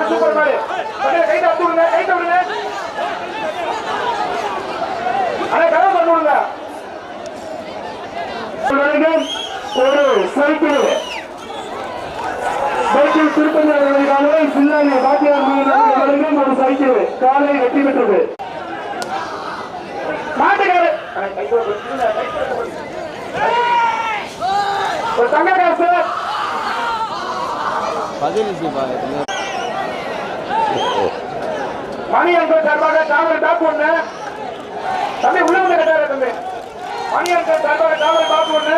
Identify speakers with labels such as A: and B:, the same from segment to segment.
A: மாடு சூப்பர் மாடு அப்படியே கைட்டு அத்து விடுங்க. கைட்டு விடுங்க பண்ணி விடுங்க. ஒரு சைக்கிள். மகன் ஒரு சைக்கிள் காலை வெற்றி பெற்றது. மாட்டுக்காரு. ஒரு தங்க காசு. மணி அங்கிள் சார்பாக தாமல் டாப் ஒண்ணு. தம்பி உள்ள வந்து கட்டாரு தம்பி. மணி அங்கிள் சார்பாக தாமல் டாப் ஒண்ணு.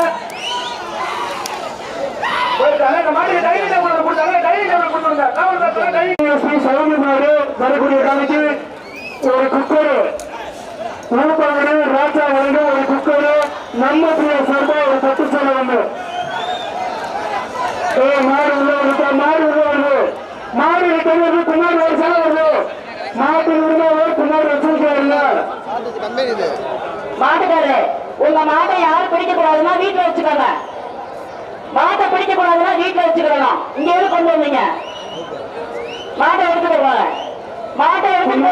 A: போயிட்டு வரக்கூடிய காலைக்கு ஒரு குக்கர். உணவுப்பாங்கன்னு ராஜா வழங்க ஒரு குக்கர். நம்ம பிரியா சார்பா ஒரு பத்து சேலை வந்து உள்ள உள்ள மாடு தெரியுது பின்னாடி சேலை வருது மாட்டு உரிமை பின்னாடி வச்சிருக்கல
B: மாட்டுக்காரு உங்க மாட்டை யாரும் பிடிக்க கூடாதுன்னா வீட்டுல வச்சுக்கோங்க. மாட்டை பிடிக்க கூடாதுன்னா வீட்டுல வச்சுக்கணும் இங்க எது கொண்டு வந்தீங்க? மாட்டை எடுத்துட்டு போங்க. மாட்டை எடுத்துட்டு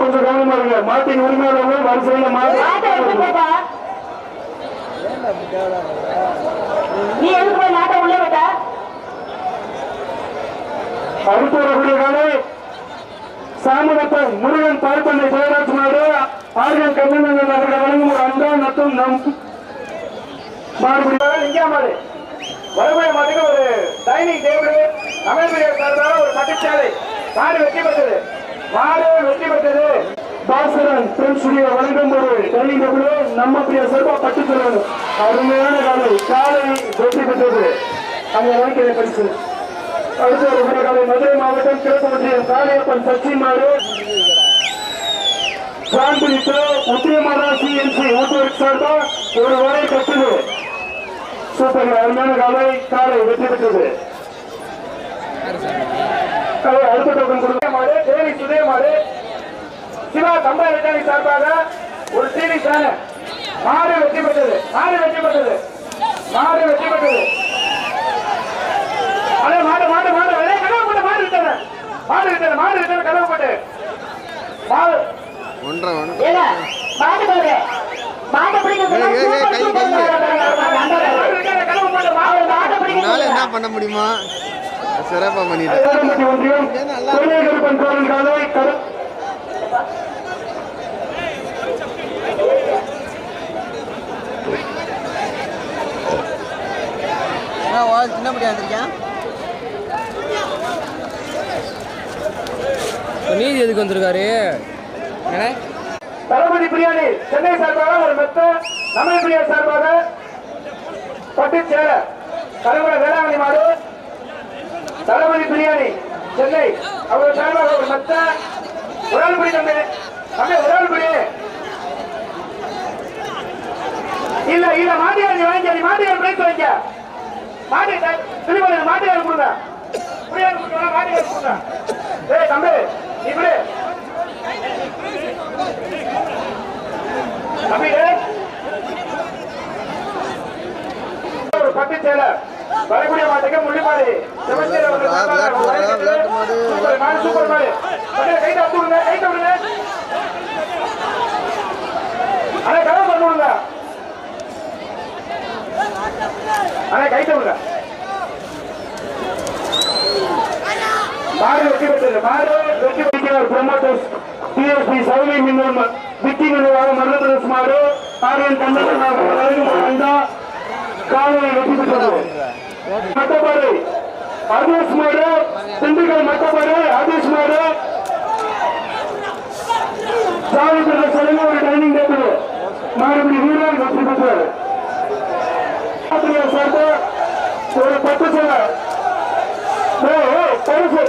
A: கொஞ்சம் கவனமா இருங்க. மாட்டின் உரிமையாளர்கள் வரிசையில மாடு
B: மாட்டை எடுத்துட்டு போப்பா. நீ எதுக்கு போய் மாட்டை உள்ள விட்ட
A: அடுத்து வரக்கூடிய காலை சாமகத்தன் முருகன் பால்பண்ணை ஜெயராஜ் மாடு ஆரியன் கண்ணன் அவர்கள் வழங்கும் ஒரு அண்டா நத்தம் நம் மாறுபடி வறுமை மாட்டுக்கு ஒரு டைனிங் டேபிள் அமைப்பியர் சார்பாக ஒரு பட்டுச்சாலை மாடு வெற்றி பெற்றது. மாடு வெற்றி பெற்றது. பாஸ்கரன் பிரெண்ட் ஸ்டுடியோ வழங்கும் ஒரு டைனிங் டேபிள் நம்ம பிரியா சார்பா பட்டுச்சாலை அருமையான காலை காலை வெற்றி பெற்றது. அங்கே வாங்கிக்கிற பரிசு. அடுத்த ஒரு காலை மதுரை மாவட்டம் கிழக்கு ஒன்றியம் காளியப்பன் சச்சி மாடு சாம்பிளித்து உத்தியமாதா சிஎன்சி ஊட்டுவருக்கு சார்பா ஒரு வரை கட்டுது சூப்பர் அருமையான காலை காலை வெற்றி பெற்றது. காலை அடுத்த டோக்கன் கொடுக்க மாடு தேவி சுதய மாடு. சிவா கம்பா எலக்ட்ரானிக் சார்பாக ஒரு டிவி சேனல் மாடு வெற்றி பெற்றது. மாடு வெற்றி பெற்றது. மாடு வெற்றி பெற்றது. அடே மாடு மாடு மாடு அடே கனவு போட்டு மாடு விட்டன மாடு போட்டு.
C: ஒன்றரை என்ன. பண்ண முடியுமா? சிறப்பா
A: காலை கரு
C: சின்ன படியா வந்திருக்கேன்
D: நீதி எதுக்கு வந்திருக்காரு?
A: தளபதி பிரியாணி சென்னை சார்பாக ஒரு மெத்த தமிழ் பிரியா சார்பாக பட்டு தலைவர கருவட வேளாங்கண்ணி மாடு. தளபதி பிரியாணி சென்னை. அவர் சார்பாக ஒரு மெத்த ஒரு ஆள் பிடி தம்பி. தம்பி ஒரு இல்ல இல்ல மாட்டியார் நீ வாங்கிக்க மாட்டியார் பிரைஸ் வாங்க. மாட்டி திரும்ப மாட்டியார் கொடுங்க. தம்பி நீ தம்பி ஒரு பட்டு சேலை வரக்கூடிய மாட்டுக்கு முள்ளிமாடி சூப்பர் மாடு, கைட்டு அத்து விடுங்க, கைட்டு விடுங்க. அண்ணா, கதவு விடுங்க. அண்ணா, கைட்டு விடுங்க. மாடு வெற்றி பெற்றது. மாடு வெற்றி பெற்றார் ப்ரமோட்டர்ஸ் டிஎஸ்பி சௌமி மின்னல் விக்கி நிர்வாக மருதபிரதேஷ் மாடு ஆரியன் கண்ணன் வழங்கும் காலையை வெற்றி பெற்றது. மட்டப்பாடு அதீஷ் மாடு திண்டுக்கல் மட்டப்பாடு அதீஷ் மாடு சாமி பிரதேஷ் வழங்கும் ஒரு டைனிங் டேபிள் மாடுபடி வீரர் வெற்றி பெற்றார். ஆசிரியர் சார்பு ஒரு பத்து சேவை ஏய், ஏய், பரிசு.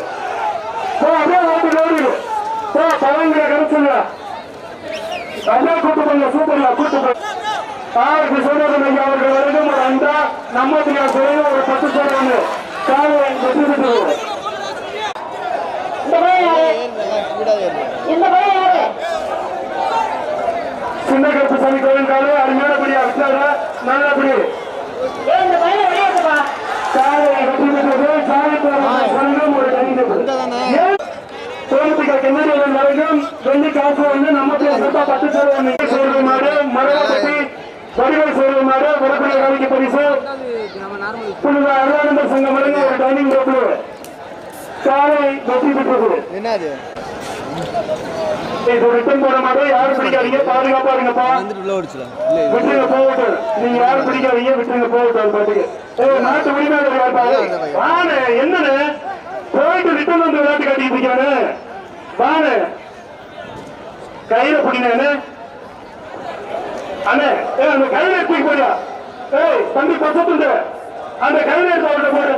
A: போ அப்படியே ஓட்டு ஓடி. போ பழங்கிற கிடைச்சுங்க அப்படியே கூட்டு போங்க சூப்பர்ல கூட்டு போங்க. ஆருக்கு ஐயா அவர்கள் வரைக்கும் ஒரு அண்டா நம்ம சிலையும் ஒரு பத்து சோதரன் காலை வெற்றி சின்ன கருப்பு சாமி கோவில் விட்டார. நல்லபடி காலை வெற்றி பெற்றது சாமி கோவில் ஒரு டைனிங் டேபிள் கென்னடியன் வரைக்கும் வெள்ளி காசு வந்து பத்து சேவை சேர்வு மாடு மரபட்டி வடிவல் சேர்வு மாடு வரக்கூடிய வேலைக்கு பரிசு. புனித அருளானந்த சங்கம் வழங்க ஒரு டைனிங் டேபிள் காலை வெற்றி பெற்றது.
C: என்னது?
A: ரிட்டன் போட மாட்டோம் யாரும் பிடிக்காதீங்க பாதுகாப்பா இருங்கப்பா. விட்டுருங்க போகட்டும். நீங்க யாரும் பிடிக்காதீங்க விட்டுருங்க போகட்டும் பாட்டுக்கு. நாட்டு உரிமையாளர் யாருப்பா? போயிட்டு ரிட்டன் வந்து விளையாட்டு காட்டிட்டு இருக்கானு வாணு கையில பிடினானு அண்ணே. ஏய், அந்த கையில தூக்கி போடியா ஏய் தம்பி பசத்துண்டு அந்த கையில இருக்க அவர்கிட்ட போடு.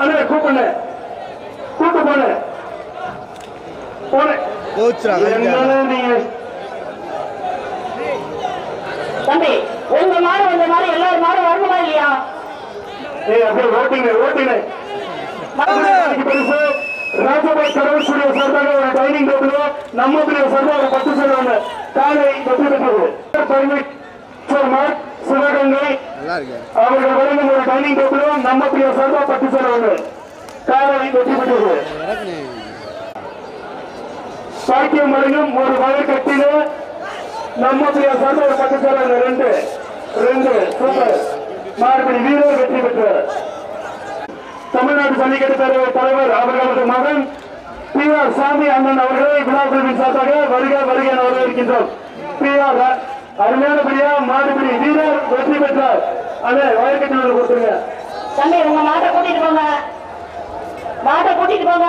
A: அண்ணே கூப்பிடு. கூட்டு போன போனேன் நீங்க
B: தம்பி உங்க மாடு உங்க மாடு எல்லாரும் மாடு வரணுமா இல்லையா?
A: ஏய் அப்படியே ஓட்டிங்க ஓட்டிங்க. ராஜபாய் கடவுள் ஸ்டுடியோ சார்பாக ஒரு டைனிங் டேபிள் நம்ம பிரிவு பத்து செலவாங்க காலை வெற்றி பெற்றது பர்மிட் சோர்மார் சிவகங்கை அவர்கள் வழங்கும் ஒரு டைனிங் டேபிளும் நம்ம பிரிவு பத்து செலவாங்க காலை வெற்றி பெற்றது சாக்கியம் வழங்கும் ஒரு வயல் கட்டில நம்ம பத்து ரெண்டு ரெண்டு சூப்பர் மாறுபடி வீரர் வெற்றி பெற்றார் தமிழ்நாடு ஜல்லிக்கட்டு பேரவைத் தலைவர் அவர்களது மகன் பி ஆர் சாமி அண்ணன் அவர்களை விழா குழுவின் சார்பாக வருக வருக என வரவேற்கின்றோம். பி ஆர் அருமையானபடியா மாடுபிடி வீரர் வெற்றி பெற்றார். அண்ணே வயற்கட்டில் கொடுத்துருங்க.
B: தம்பி உங்க மாட்டை கூட்டிட்டு போங்க. மாட்டை கூட்டிட்டு போங்க.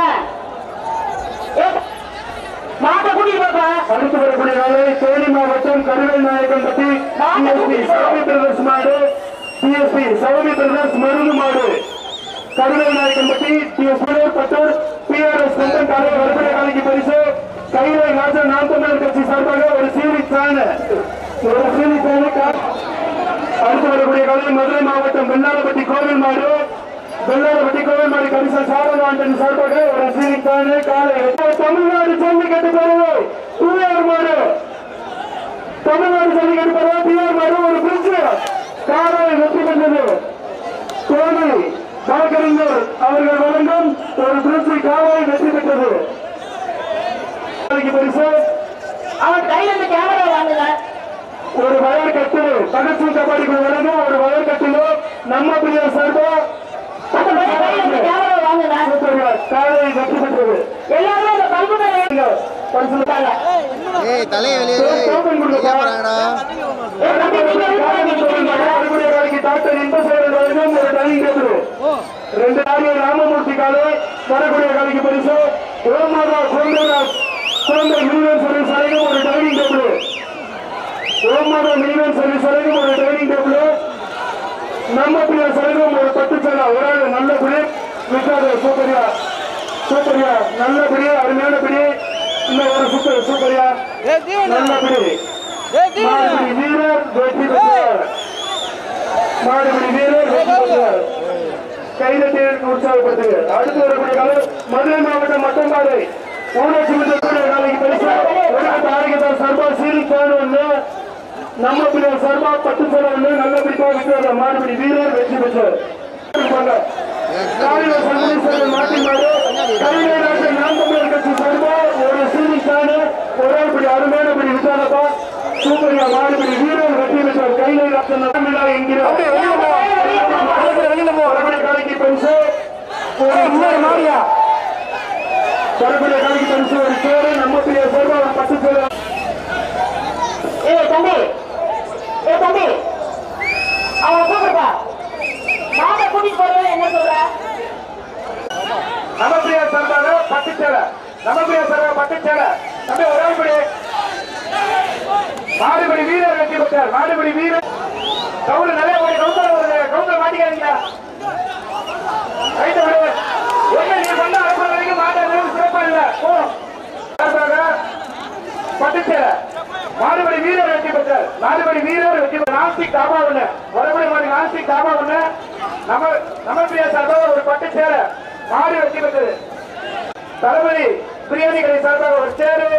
B: மாட்டை கூட்டிட்டு போங்க
A: அடுத்து வரக்கூடிய நாளை தேனி மாவட்டம் கருவேல் நாயக்கன்பட்டி டிஎஸ்பி சௌமி பிரதர்ஸ் மாடு டிஎஸ்பி சௌமி பிரதர்ஸ் மருந்து மாடு. கருவேல் நாயக்கன்பட்டி டிஎஸ்பி பட்டூர் பிஆர்எஸ் கண்டன் காலை வரக்கூடிய காலைக்கு பரிசு. கையிலை ராஜன் நாம் தமிழர் கட்சி சார்பாக ஒரு சீனி ஃபேன் ஒரு சீனி ஃபேனு அடுத்து வரக்கூடிய காலை மதுரை மாவட்டம் வெள்ளாளப்பட்டி கோவில் மாடு வெள்ளாளப்பட்டி கோவில் மாடு கரிச சாரதாண்டன் சார்பாக ஒரு சீனி ஃபேனு காலை தமிழ்நாடு ஜல்லிக்கட்டு பேரவை தூயார் மாடு. தமிழ்நாடு ஜல்லிக்கட்டு பேரவை தூயார் மாடு ஒரு பிரிட்ஜ் காலை வெற்றி பெற்றது. கோவை வழக்கறிஞர் அவர்கள் வழங்கும் ஒரு பிரிட்ஜ் காலை வெற்றி பெற்றது. ஒரு வயர் கட்டில் பகத்சிங் கபாடி வழங்கும் ஒரு வயர் கட்டிலோ நம்ம பிரியா சார்பா காலை வெற்றி பெற்றது.
B: எல்லாரும்
C: தலையை வெளியே
A: டாக்டர் இன்பசேகரன் வழங்கும் ஒரு டைனிங் டேபிள் ரெண்டு ஆரியர் ராமமூர்த்தி காலை வரக்கூடிய காலைக்கு பரிசு. ஓமாதா குழந்தைராஜ் குழந்தை மினிமம் சர்வீஸ் வரைக்கும் ஒரு டைனிங் டேபிள் ஓமாதா மினிமம் சர்வீஸ் வரைக்கும் ஒரு டைனிங் டேபிள் நம்ம பிள்ளை சரகம் ஒரு பத்து சேலா ஒரு ஆள் நல்லபடி விட்டாரு சூப்பரியா. சூப்பரியா நல்லபடி அருமையானபடி இன்னும் ஒரு சூப்பர் சூப்பரியா. நல்லபடி வீரர் வெற்றி பெற்றார். மாடுபிடி வீரர் வெற்றி உற்சாகப்படுத்துங்க அடுத்து வரக்கூடிய காலம் மதுரை மாவட்டம் மட்டம்பாறை ஊராட்சி மன்றக்கூடிய நாளைக்கு பரிசு ஆரோக்கியத்தார் சீரி ஒன்று நம்ம பிள்ளை சார்பா பத்து ஒன்று நல்ல பிடிப்பா மாடுபடி வீரர் வெற்றி பெற்றார் காலையில சங்கரி நாம் தமிழர் கட்சி ஒரு சீரி ஒரு இப்படி சூப்பரியா மாடுபிடி வீரர் வெற்றி கையில மாறியா வரக்கூடிய காலைக்கு பரிசு ஒரு சேரு நம்ம பிள்ளை சார்பா ஒரு பத்து சேரு
B: ஏ தம்பி ஏ தம்பி அவன் கூப்பிடுப்பா மாட்டை கூட்டிட்டு போறது என்ன சொல்ற
A: நமப்பிரியா சார்பாக பட்டு சேலை நமப்பிரியா சார்பாக பட்டு சேலை தம்பி ஒரு மாடுபடி வீரர் வெற்றி பெற்றார். மாடுபடி வீரர். கவுரு நிறைய போய் கவுண்டர் வருது கவுண்டர் மாட்டிக்காதீங்க. ரைட்டு விடு. ஒண்ணு நீ பண்ண அனுப்புற வரைக்கும் மாட்டை சிறப்பா இல்ல. போ. பட்டு சேலை மாடுபடி வீரர் வெற்றி பெற்றார். மாடுபடி வீரர் வெற்றி பெற்றார். நாஸ்டிக் தாபா ஒண்ணு. வரபடி மாடு நாஸ்டிக் தாபா ஒண்ணு. நம்ம நமப்பிரியா சார்பாக ஒரு பட்டு சேலை மாடு வெற்றி பெற்றது. தளபதி பிரியாணி கடை சார்பாக ஒரு சேரு.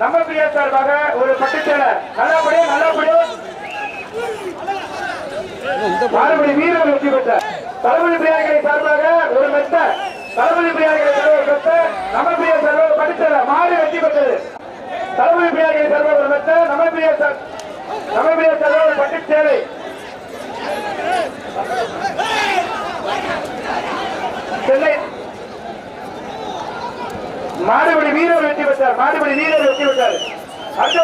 A: நம்ம பிரியா சார்பாக ஒரு பட்டு சேலை நல்லபடியா நல்லபடியா மாறுபடி வீரர் வெற்றி பெற்ற தளபதி பிரியாணிகளை சார்பாக ஒரு மெத்த. தளபதி பிரியாணிகளை சார்பாக ஒரு மெத்த. நம்ம பிரியா சார்பாக படித்தல மாறி வெற்றி
E: பெற்றது. தளபதி பிரியாணி சார்பாக ஒரு மெத்த. நம்ம பிரியா சார் நம்ம பிரியா சார்பாக ஒரு பட்டுச்சேலை. சென்னை மாடுபடி வீரர் வெற்றி பெற்றார் மாடுபடி வீரர் வெற்றி பெற்றார் அடுத்த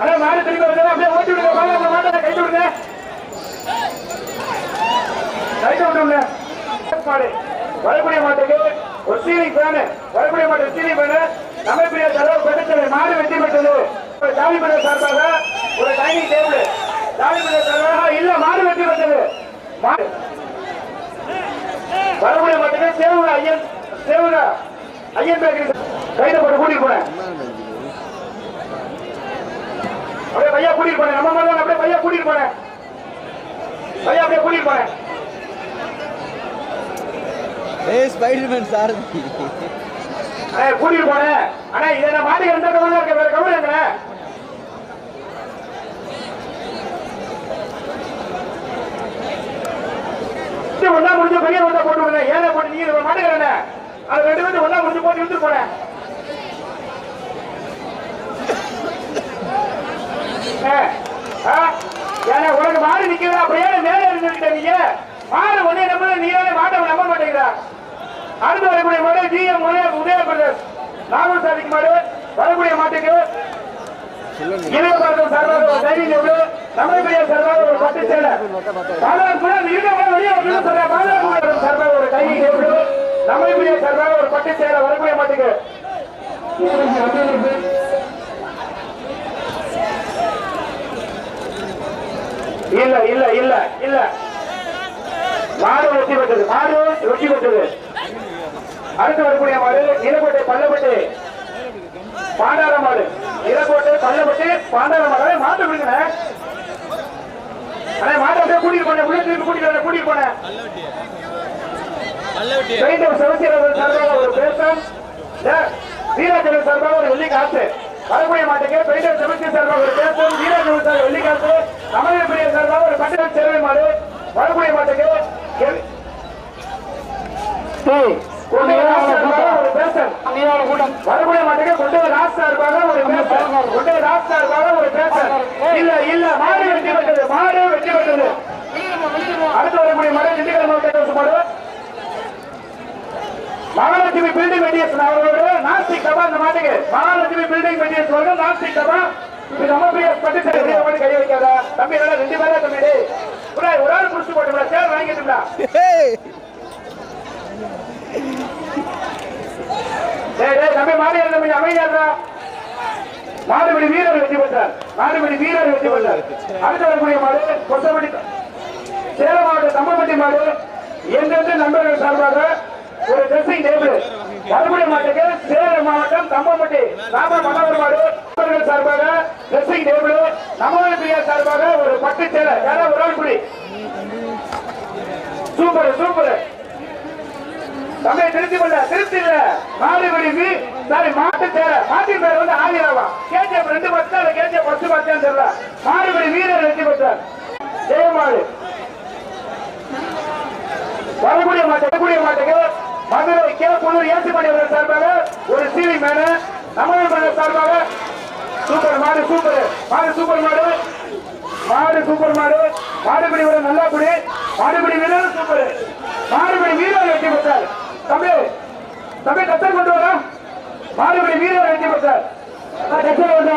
E: ஆனா மாடு திரும்பி வந்தா அப்படியே ஓட்டி விடுங்க. மாடு அந்த மாட்டை கைட்டு விடுங்க. கைட்டு விடுங்க மாடு வரக்கூடிய மாட்டுக்கு ஒரு சீலிங் ஃபேனு வரக்கூடிய மாட்டுக்கு சீலிங் ஃபேனு நம்ம தலைவர் பெற்றது மாடு வெற்றி பெற்றது. ஜாலி பிரியா சார்பாக ஒரு டைனிங் டேபிள் ஜாலி பிரியா சார்பாக இல்ல மாடு வெற்றி பெற்றது. மாடு. வரக்கூடிய மாட்டுக்கு ஐயன் ஐயன் பேக்கரி கையில போட்டு கூட்டிட்டு போனேன் அப்படியே பையா கூட்டிட்டு போனேன் நம்ம மாதிரி அப்படியே பையா கூட்டிட்டு போனேன் பையா அப்படியே கூட்டிட்டு போனேன்
C: ஏய் ஸ்பைடர்மேன் சாரதி
E: அண்ணே, கூட்டிட்டு போனேன் ஆனா இதை நான் எந்த கவலை இருக்க வேற கவலை இருக்க ஒன்னா முடிஞ்ச பெரிய ஒன்றா போட்டு விடுறேன் ஏழை போட்டு நீ மாட்டுக்கிறேன் அது ரெண்டு பேரும் ஒன்னா முடிஞ்சு போட்டு இழுத்து போனேன் ஏ, ஆ, ஏன்னா உனக்கு மாறி நிக்கிறதா அப்படியே மேலே இருந்துகிட்ட நீங்க மாறு ஒன்னே நம்ம நீ மாட்ட நம்ப மாட்டேங்கிறா. அடுத்து வரக்கூடிய மாடு ஜிஎம் உதய உதய பிரதேஷ். நாகூர் சாதிக்கு மாடு வரக்கூடிய மாட்டுக்கு இளையபாரதம் சார்பாக ஒரு டைனிங் டேபிள் தமிழ்பிரியா சார்பாக ஒரு பட்டு சேலை. பாலார் கூட வெளியே சொல்ற சொல்றேன். சார்பாக ஒரு டைனிங் டேபிள் தமிழ்பிரியா சர்வாக ஒரு பட்டு சேர வரக்கூடிய மாட்டுக்கு. இல்ல இல்ல இல்ல இல்ல. மாடு வெற்றி பெற்றது மாடு வெற்றி பெற்றது அடுத்து வரக்கூடிய மாடு இலக்கோட்டை பள்ளப்பட்டு. பாண்டார மாடு. இலக்கோட்டை பள்ளப்பட்டு பாண்டார மாடு. மாட்டு விடுங்க. அண்ணே மாட்டை கூட்டிட்டு போனேன் உள்ள கூட்டிட்டு வரேன் கூட்டிட்டு போனேன். பெயிண்டர் சிவசீரன் சார்பாக ஒரு பேசம். வீராஜன் சார்பாக ஒரு வெள்ளி காசு வரக்கூடிய மாட்டுக்கு பெயிண்டர் சிவசி சார்பாக ஒரு பேசம். வீராஜன் சார் வெள்ளி காசு தமிழக பிரிய சார்பாக ஒரு பட்டணம் சேவை மாடு. வரக்கூடிய மாட்டுக்கு ஒரு பேசன் வரக்கூடிய மாட்டுக்கு கொண்டையர் ராஜ் சார்பாக ஒரு பேசன் கொண்டையர் ராஜ் சார்பாக ஒரு பேசன் இல்ல இல்ல மாடு வெற்றி பெற்றது மாடு வெற்றி பெற்றது அடுத்து வரக்கூடிய மாடு திண்டுக்கல் மாவட்ட மாடு மகாலட்சுமி பில்டிங் மெட்டீரியல்ஸ் அவர்களோட நாஸ்டிக் டபா அந்த மாட்டுக்கு மகாலட்சுமி பில்டிங் மெட்டீரியல்ஸ் வந்து நாஸ்டிக் டபா இது நம்ம பெரிய பட்டு சரி கை வைக்காத. தம்பி நல்லா ரெண்டு பேரா தம்பி ஒரு ஒரு ஆள் புடிச்சு போட்டுடா சேர் டேய் தம்பி மாறி கொஞ்சம் அமைதியாடுறா மாடுபடி வீரர் வெற்றி பெற்றார். மாடுபடி வீரர் வெற்றி பெற்றார். அடுத்து வரக்கூடிய மாடு கொத்தப்பட்டி சேலம் மாவட்ட தம்பப்பட்டி மாடு. எந்தெந்த நண்பர்கள் சார்பாக ஒரு ட்ரெஸ்ஸிங் டேபிள் தருமபுரி மாவட்டத்தில் சேலம் மாவட்டம் தம்பப்பட்டி ராம மனோகர் சார்பாக ட்ரெஸ்ஸிங் டேபிள் நமது பிரியா சார்பாக ஒரு பட்டு சேலை யாரா ஒரு ஆள் குடி சூப்பர் சூப்பர். தம்பி திருத்தி கொள்ள திருத்தி இல்ல மாடுபடி வீ சாரி மாட்டு சேலை. மாட்டின் பேர் வந்து ஆதிராவா. கேஜிஎஃப் ரெண்டு பத்து அதை கேஜிஎஃப் பத்து பத்தான்னு தெரியல. மாடுபடி வீரர் வெற்றி பெற்றார். ஜெயமாடு. வரக்கூடிய மாட்டேன் வரக்கூடிய மாட்டேங்க மதுரை கே புதூர் ஏசுமணி அவர்கள் சார்பாக ஒரு சீவி மேனு நமது மேனு சார்பாக சூப்பர் மாடு சூப்பர். மாடு சூப்பர் மாடு. மாடு சூப்பர் மாடு. மாடுபிடி வீரர் நல்லா குடி மாடுபிடி வீரர் சூப்பர். மாடுபிடி வீரர் வெற்றி பெற்றார். தம்பி தம்பி கத்தர் கொண்டு வர மாடுபிடி வீரர் வெற்றி பெற்றார். கத்தர் கொண்டு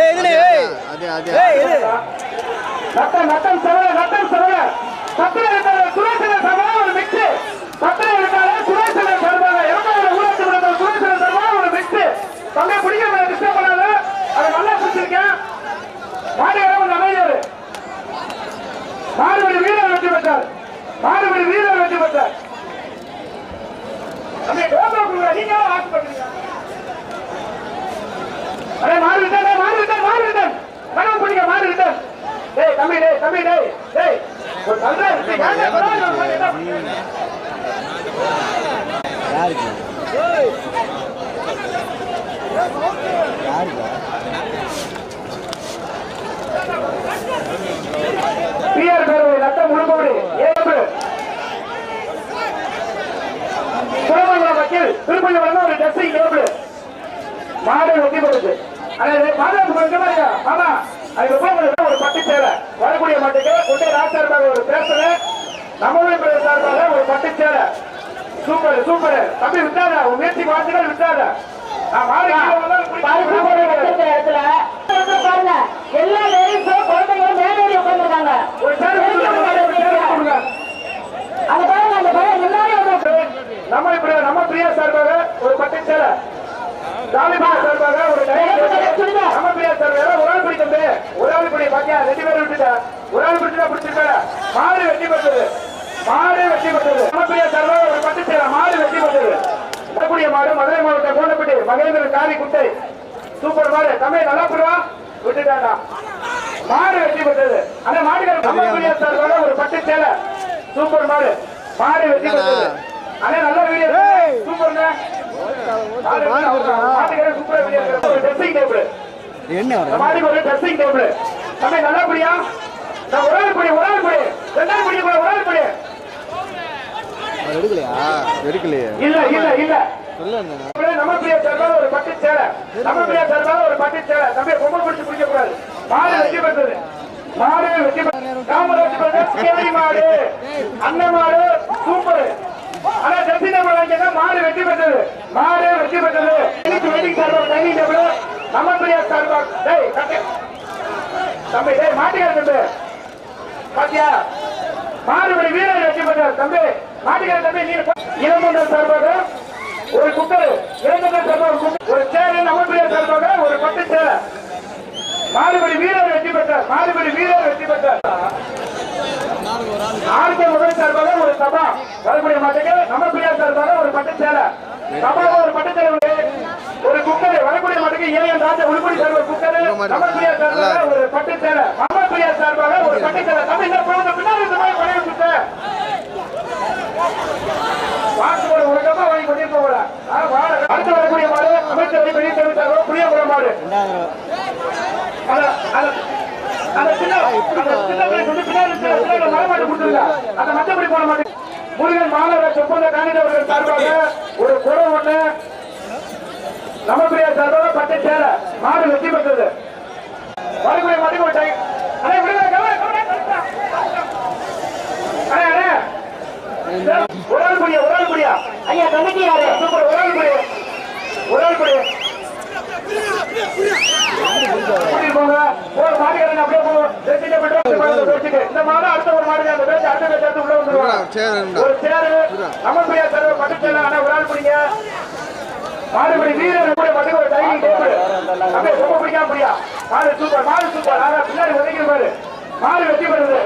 D: ஏய் இதுல ஏய்.
C: அது அது
D: ஏய் இது.
E: ரத்தம் ரத்தம் சரவண ரத்தம் சரவண யாருக்கு யாருக்கு பிஆர் பேரவை நட்டம் முழுமோடு ஏழு சுரமங்கலம் வக்கீல் திருப்பள்ளி வந்து ஒரு ட்ரெஸ்ஸிங் ஏழு மாடு ஒட்டி போடுது. அது பாதுகாப்பு ஆமா அதுக்கு போகிறது ஒரு பட்டு சேலை வரக்கூடிய மாட்டுக்கு உடனே ராஜ் சார்பாக ஒரு பேசுறேன். நம்மளுடைய சார்பாக ஒரு பட்டி சேலை சூப்பர் தம்பி விட்டாத. உன் முயற்சி வாழ்த்துக்கள் விட்டாத. நான் மாறி கீழே வந்தாலும் பிடிக்க
B: பரிசு
E: முடியாது.
B: பொருள் வச்சிருக்கிற இடத்துல வந்து பாருங்க எல்லா லேடிஸும் குழந்தைங்களும் மேலேறி உட்கார்ந்துருக்காங்க
E: ஒரு சேர் கொடுங்க, ஒரு சேர் கொடுங்க.
B: அந்த பாருங்க அந்த பையன் முன்னாடி வந்து
E: நம்ம இப்படி நம்ம பிரியா சார்பாக ஒரு பட்டு சேலை ஜாலி பிரியா சார்பாக ஒரு டைரி சேலை. நம்ம பிரியா சார்பாக ஒரு ஆள் பிடித்தது ஒரு ஆள் பிடி பாக்கியா ரெண்டு பேரும் விட்டுட்டா ஒரு ஆள் பிடிச்சா பிடிச்சிருக்காரு மாடு வெட்டி பெற்றது மாடு வெட்டி பெற்றது நம்ம பிரியா சார்பாக ஒரு பட்டு சேலை மாடு வெட்டி பெற்றது வரக்கூடிய மாடு மதுரை மாவட்டம் கோண்டப்பட்டி மகேந்திரன் காரி குட்டை சூப்பர் மாடு தமிழ் நல்லா போடுவா விட்டுட்டாண்டா மாடு வெட்டி பெற்றது அந்த மாடுகள் நம்ம பிரியா சார்பாக ஒரு பட்டு சேலை. சூப்பர் மாடு. மாடு வெட்டி அண்ணே நல்ல வீடியோ சூப்பர்ங்க மாட்டுக்காரர் சூப்பரா வீடியோ ஒரு ட்ரெஸ்ஸிங் டேபிள்
C: என்ன
E: ஒரு ட்ரெஸ்ஸிங் டேபிள் தம்பி நல்லா புரியா? நான் ஒரு ஆள் படி ஒரு ஆள் படி ரெண்டாவது படி கூட ஒரு ஆள் படி
C: எடுக்கலையா? எடுக்கலையே.
E: இல்ல இல்ல இல்ல. நம்ம பிரியா சார்பாக ஒரு பட்டு சேலை. நம்ம பிரியா சார்பாக ஒரு பட்டு சேலை. தம்பி பொம்மை பிடிச்சு பிடிக்க கூடாது வெட்டி பெற்றது. மாடு வெட்டி பெற்றது காமராஜ் பிரதேஷ் கேரி மாடு அண்ணன் மாடு சூப்பர். ஆனா ஜெர்சி டேபிள் மாடு வெட்டி பெற்றது. மாடு வெட்டி பெற்றது. இன்னைக்கு சார்பாக டைனிங் டேபிள் நம்ம பிரியா சார்பாக டேய் தம்பி. டேய் மாட்டிக்கார தம்பி. பாத்தியா? மாறுபடி வீரர் வெற்றி பெற்றார் தம்பி. மாட்டுக்கார தம்பி நீ சார்பாக ஒரு குக்கர். இளமண்டல் சார்பாக ஒரு சேர் ஒரு சேரு சார்பாக ஒரு பட்டு சேர் மாறுபடி வீரர் வெற்றி பெற்றார் மாறுபடி வீரர் வெற்றி பெற்றார். ஆர்கே முதல் சார்பாக ஒரு சபா. வரக்கூடிய மாட்டுக்கு நமப்பிரியா சார்பாக ஒரு பட்டு சேலை. சபாக ஒரு பட்டு சேலை உண்டு. ஒரு குக்கர் வரக்கூடிய மாட்டுக்கு ஏஎன் ராஜா உள்குடி சார்பாக குக்கர். நமப்பிரியா சார்பாக ஒரு பட்டு சேலை. நமப்பிரியா சார்பாக ஒரு பட்டு சேலை. தமிழ் பின்னாடி பழைய சுத்த வாக்கு ஒரு உலகமா வாங்கி கொண்டிருக்க போல அடுத்து வரக்கூடிய மாடு அமைச்சர் பெரிய தெரிவித்தாரோ புளியபுரம் மாடு. முருகன் மாணவர் சொப்பந்த காணிதவர்கள் சார்பாக ஒரு குடம் ஒண்ணு. நமக்குரிய சார்பாக பட்டை சேர மாடு வெற்றி பெற்றது. மாறுபடி வீரர் கூட பட்டுக்கு ஒரு டைனிங் டேபிள் அப்படியே
C: ரொம்ப
E: பிடிக்காம முடியா மாறு சூப்பர் மாறு சூப்பர். ஆனா பின்னாடி ஒதுக்கி பாரு மாறு வெற்றி பெறுது.